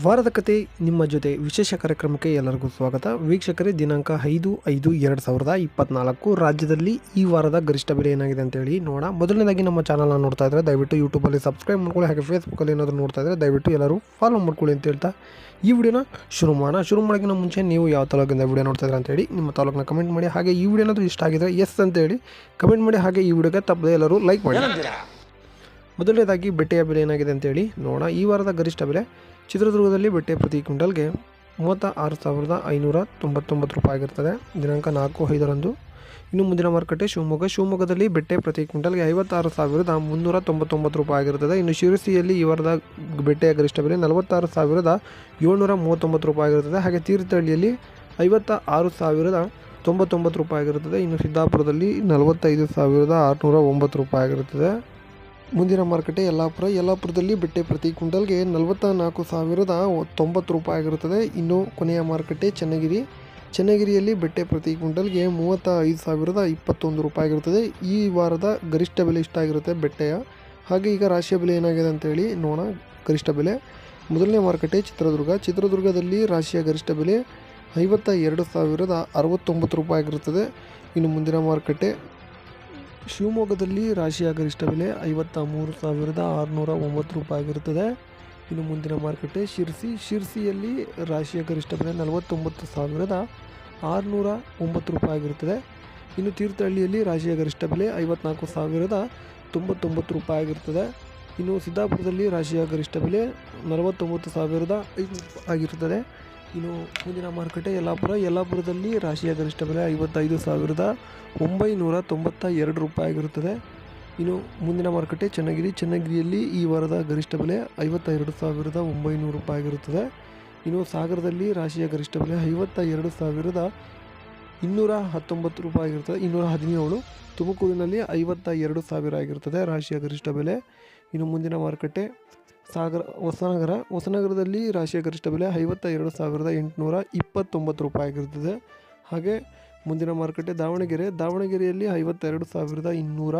ವಾರದ ಕತೆ ನಿಮ್ಮ ಜೊತೆ ವಿಶೇಷ ಕಾರ್ಯಕ್ರಮಕ್ಕೆ ಎಲ್ಲರಿಗೂ ಸ್ವಾಗತ. ವೀಕ್ಷಕರೇ, ದಿನಾಂಕ ಐದು ಐದು ಎರಡು ಸಾವಿರದ ಇಪ್ಪತ್ನಾಲ್ಕು. ರಾಜ್ಯದಲ್ಲಿ ಈ ವಾರದ ಗರಿಷ್ಠ ಬೆಲೆ ಏನಾಗಿದೆ ಅಂತೇಳಿ ನೋಡೋಣ. ಮೊದಲನೇದಾಗಿ ನಮ್ಮ ಚಾನಲ್ನ ನೋಡ್ತಾ ಇದ್ದರೆ ದಯವಿಟ್ಟು ಯೂಟ್ಯೂಬಲ್ಲಿ ಸಬ್ಸ್ಕ್ರೈಬ್ ಮಾಡ್ಕೊಳ್ಳಿ, ಹಾಗೆ ಫೇಸ್ಬುಕ್ಕಲ್ಲಿ ಏನಾದರೂ ನೋಡ್ತಾ ಇದ್ದರೆ ದಯವಿಟ್ಟು ಎಲ್ಲರೂ ಫಾಲೋ ಮಾಡ್ಕೊಳ್ಳಿ ಅಂತ ಹೇಳ್ತಾ ಈ ವಿಡಿಯೋನ ಶುರು ಮಾಡೋಣ. ಶುರು ಮಾಡೋಕ್ಕಿಂತ ಮುಂಚೆ ನೀವು ಯಾವ ತಾಲೂಕಿಂದ ವಿಡಿಯೋ ನೋಡ್ತಾ ಇದ್ದೀರಾ ಅಂತೇಳಿ ನಿಮ್ಮ ತಾಲೂಕಿನ ಕಮೆಂಟ್ ಮಾಡಿ, ಹಾಗೆ ಈ ವಿಡಿಯೋನಾದರೂ ಇಷ್ಟ ಆಗಿದ್ರೆ ಎಸ್ ಅಂತೇಳಿ ಕಮೆಂಟ್ ಮಾಡಿ, ಹಾಗೆ ಈ ವಿಡಿಯೋಗೆ ತಪ್ಪದೆ ಎಲ್ಲರೂ ಲೈಕ್ ಮಾಡಿ. ಮೊದಲನೇದಾಗಿ ಬೆಟ್ಟೆಯ ಬೆಲೆ ಏನಾಗಿದೆ ಅಂತೇಳಿ ನೋಡೋಣ. ಈ ವಾರದ ಗರಿಷ್ಠ ಬೆಲೆ ಚಿತ್ರದುರ್ಗದಲ್ಲಿ ಬೆಟ್ಟೆ ಪ್ರತಿ ಕ್ವಿಂಟಲ್ಗೆ ಮೂವತ್ತ ಆರು ಸಾವಿರದ ಐನೂರ ತೊಂಬತ್ತೊಂಬತ್ತು ರೂಪಾಯಿ ಆಗಿರ್ತದೆ. ದಿನಾಂಕ ನಾಲ್ಕು ಐದರಂದು. ಇನ್ನು ಮುಂದಿನ ಮಾರುಕಟ್ಟೆ ಶಿವಮೊಗ್ಗ. ಶಿವಮೊಗ್ಗದಲ್ಲಿ ಬೆಟ್ಟೆ ಪ್ರತಿ ಕ್ವಿಂಟಲ್ಗೆ ಐವತ್ತಾರು ಸಾವಿರದ ಮುನ್ನೂರ ತೊಂಬತ್ತೊಂಬತ್ತು ರೂಪಾಯಿ ಆಗಿರ್ತದೆ. ಇನ್ನು ಶಿರಸಿಯಲ್ಲಿ ಈ ವಾರದ ಬೆಟ್ಟೆಯ ಗರಿಷ್ಠ ಬೆಲೆ ನಲವತ್ತಾರು ಸಾವಿರದ ಏಳ್ನೂರ ಮೂವತ್ತೊಂಬತ್ತು ರೂಪಾಯಿ ಆಗಿರ್ತದೆ. ಹಾಗೆ ತೀರ್ಥಹಳ್ಳಿಯಲ್ಲಿ ಐವತ್ತ ಆರು ಸಾವಿರದ ತೊಂಬತ್ತೊಂಬತ್ತು ರೂಪಾಯಿ ಆಗಿರುತ್ತದೆ ಇನ್ನು ಸಿದ್ದಾಪುರದಲ್ಲಿ ನಲವತ್ತೈದು ಸಾವಿರದ ಆರುನೂರ ಒಂಬತ್ತು ರೂಪಾಯಿ ಆಗಿರುತ್ತದೆ ಮುಂದಿನ ಮಾರುಕಟ್ಟೆ ಯಲ್ಲಾಪುರ. ಯಲ್ಲಾಪುರದಲ್ಲಿ ಬೆಟ್ಟೆ ಪ್ರತಿ ಕ್ವಿಂಟಲ್ಗೆ ನಲವತ್ತ ನಾಲ್ಕು ಸಾವಿರದ ತೊಂಬತ್ತು ರೂಪಾಯಿ ಆಗಿರುತ್ತದೆ. ಇನ್ನು ಕೊನೆಯ ಮಾರುಕಟ್ಟೆ ಚನ್ನಗಿರಿ. ಚನ್ನಗಿರಿಯಲ್ಲಿ ಬೆಟ್ಟೆ ಪ್ರತಿ ಕ್ವಿಂಟಲ್ಗೆ ಮೂವತ್ತ ಐದು ಸಾವಿರದ ಇಪ್ಪತ್ತೊಂದು ರೂಪಾಯಿ ಆಗಿರುತ್ತದೆ. ಈ ವಾರದ ಗರಿಷ್ಠ ಬೆಲೆ ಇಷ್ಟ ಆಗಿರುತ್ತೆ ಬೆಟ್ಟೆಯ? ಹಾಗೆ ಈಗ ರಾಶಿಯ ಬೆಲೆ ಏನಾಗಿದೆ ಅಂತೇಳಿ ನೋಡೋಣ. ಗರಿಷ್ಠ ಬೆಲೆ. ಮೊದಲನೇ ಮಾರುಕಟ್ಟೆ ಚಿತ್ರದುರ್ಗ. ಚಿತ್ರದುರ್ಗದಲ್ಲಿ ರಾಶಿಯ ಗರಿಷ್ಠ ಬೆಲೆ ಐವತ್ತ ಎರಡು ಸಾವಿರದ ಅರವತ್ತೊಂಬತ್ತು ರೂಪಾಯಿ ಆಗಿರುತ್ತದೆ. ಇನ್ನು ಮುಂದಿನ ಮಾರುಕಟ್ಟೆ ಶಿವಮೊಗ್ಗದಲ್ಲಿ ರಾಶಿಯ ಗರಿಷ್ಠ ಬೆಲೆ ಐವತ್ತ ಮೂರು ಸಾವಿರದ ಆರುನೂರ ಒಂಬತ್ತು ರೂಪಾಯಿ ಆಗಿರುತ್ತದೆ ಇನ್ನು ಮುಂದಿನ ಮಾರುಕಟ್ಟೆ ಶಿರ್ಸಿ. ಶಿರ್ಸಿಯಲ್ಲಿ ರಾಶಿಯ ಗರಿಷ್ಠ ಬೆಲೆ ನಲವತ್ತೊಂಬತ್ತು ಸಾವಿರದ ಆರುನೂರ ಒಂಬತ್ತು ರೂಪಾಯಿ ಆಗಿರುತ್ತದೆ ಇನ್ನು ತೀರ್ಥಹಳ್ಳಿಯಲ್ಲಿ ರಾಶಿಯ ಗರಿಷ್ಠ ಬೆಲೆ ಐವತ್ನಾಲ್ಕು ಸಾವಿರದ ತೊಂಬತ್ತೊಂಬತ್ತು ರೂಪಾಯಿ ಆಗಿರುತ್ತದೆ ಇನ್ನು ಸಿದ್ದಾಪುರದಲ್ಲಿ ರಾಶಿಯ ಗರಿಷ್ಠ ಬೆಲೆ ನಲವತ್ತೊಂಬತ್ತು ಸಾವಿರದ ಐದು ಆಗಿರುತ್ತದೆ ಇನ್ನು ಮುಂದಿನ ಮಾರುಕಟ್ಟೆ ಯಲ್ಲಾಪುರ. ಯಲ್ಲಾಪುರದಲ್ಲಿ ರಾಶಿಯ ಗರಿಷ್ಠ ಬೆಲೆ ಐವತ್ತೈದು ಸಾವಿರದ ಒಂಬೈನೂರ ತೊಂಬತ್ತ ಎರಡು ರೂಪಾಯಿ ಆಗಿರುತ್ತದೆ. ಇನ್ನು ಮುಂದಿನ ಮಾರುಕಟ್ಟೆ ಚನ್ನಗಿರಿ. ಚನ್ನಗಿರಿಯಲ್ಲಿ ಈ ವಾರದ ಗರಿಷ್ಠ ಬೆಲೆ ಐವತ್ತ ಎರಡು ಸಾವಿರದ ಒಂಬೈನೂರು ರೂಪಾಯಿ ಆಗಿರುತ್ತದೆ. ಇನ್ನು ಸಾಗರದಲ್ಲಿ ರಾಶಿಯ ಗರಿಷ್ಠ ಬೆಲೆ ಐವತ್ತ ಎರಡು ಸಾವಿರದ ಇನ್ನೂರ ಹತ್ತೊಂಬತ್ತು ರೂಪಾಯಿ ಆಗಿರ್ತದೆ ಇನ್ನೂರ ಹದಿನೇಳು. ತುಮಕೂರಿನಲ್ಲಿ ಐವತ್ತ ಎರಡು ಸಾವಿರ ಆಗಿರ್ತದೆ ರಾಶಿಯ ಗರಿಷ್ಠ ಬೆಲೆ. ಇನ್ನು ಮುಂದಿನ ಮಾರುಕಟ್ಟೆ ಸಾಗರ, ಹೊಸನಗರ, ಹೊಸನಗರದಲ್ಲಿ ರಾಶಿಯ ಗರಿಷ್ಠ ಬೆಲೆ ಐವತ್ತ ಎರಡು ಸಾವಿರದ ಎಂಟುನೂರ ಇಪ್ಪತ್ತೊಂಬತ್ತು ರೂಪಾಯಿ ಆಗಿರ್ತದೆ ಹಾಗೆ ಮುಂದಿನ ಮಾರುಕಟ್ಟೆ ದಾವಣಗೆರೆ. ದಾವಣಗೆರೆಯಲ್ಲಿ ಐವತ್ತೆರಡು ಸಾವಿರದ ಇನ್ನೂರ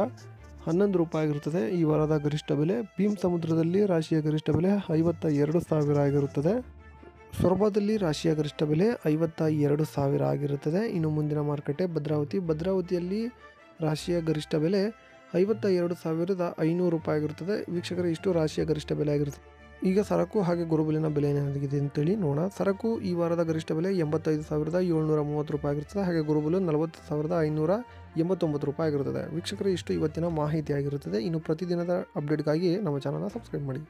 ಹನ್ನೊಂದು ರೂಪಾಯಿ ಆಗಿರುತ್ತದೆ. ಈ ವಾರದ ಗರಿಷ್ಠ ಬೆಲೆ ಭೀಮ್ ಸಮುದ್ರದಲ್ಲಿ ರಾಶಿಯ ಗರಿಷ್ಠ ಬೆಲೆ ಐವತ್ತ ಎರಡು ಸಾವಿರ ಆಗಿರುತ್ತದೆ. ಸೊರಬದಲ್ಲಿ ರಾಶಿಯ ಗರಿಷ್ಠ ಬೆಲೆ ಐವತ್ತ ಎರಡು ಸಾವಿರ ಆಗಿರುತ್ತದೆ. ಇನ್ನು ಮುಂದಿನ ಮಾರುಕಟ್ಟೆ ಭದ್ರಾವತಿ. ಭದ್ರಾವತಿಯಲ್ಲಿ ರಾಶಿಯ ಗರಿಷ್ಠ ಬೆಲೆ ಐವತ್ತ ಎರಡು ಸಾವಿರದ ಐನೂರು ರೂಪಾಯಿ ಆಗಿರುತ್ತದೆ ವೀಕ್ಷಕರ, ಇಷ್ಟು ರಾಶಿಯ ಗರಿಷ್ಠ ಬೆಲೆ ಆಗಿರುತ್ತದೆ. ಈಗ ಸರಕು ಹಾಗೆ ಗುರುಬಲಿನ ಬೆಲೆ ಏನಾಗಿದೆ ಅಂತೇಳಿ ನೋಡೋಣ. ಸರಕು ಈ ವಾರದ ಗರಿಷ್ಠ ಬೆಲೆ ಎಂಬತ್ತೈದು ಸಾವಿರದ ಏಳ್ನೂರ ಮೂವತ್ತು ರೂಪಾಯಿ ಆಗಿರ್ತದೆ ಹಾಗೆ ಗುರುಬಲು ನಲವತ್ತು ಸಾವಿರದ ಐನೂರ ಎಂಬತ್ತೊಂಬತ್ತು ರೂಪಾಯಿ ಆಗಿರುತ್ತದೆ ವೀಕ್ಷಕರ, ಇಷ್ಟು ಇವತ್ತಿನ ಮಾಹಿತಿ ಆಗಿರುತ್ತದೆ. ಇನ್ನು ಪ್ರತಿದಿನದ ಅಪ್ಡೇಟ್ಗಾಗಿ ನಮ್ಮ ಚಾನಲ್ನ ಸಬ್ಸ್ಕ್ರೈಬ್ ಮಾಡಿ.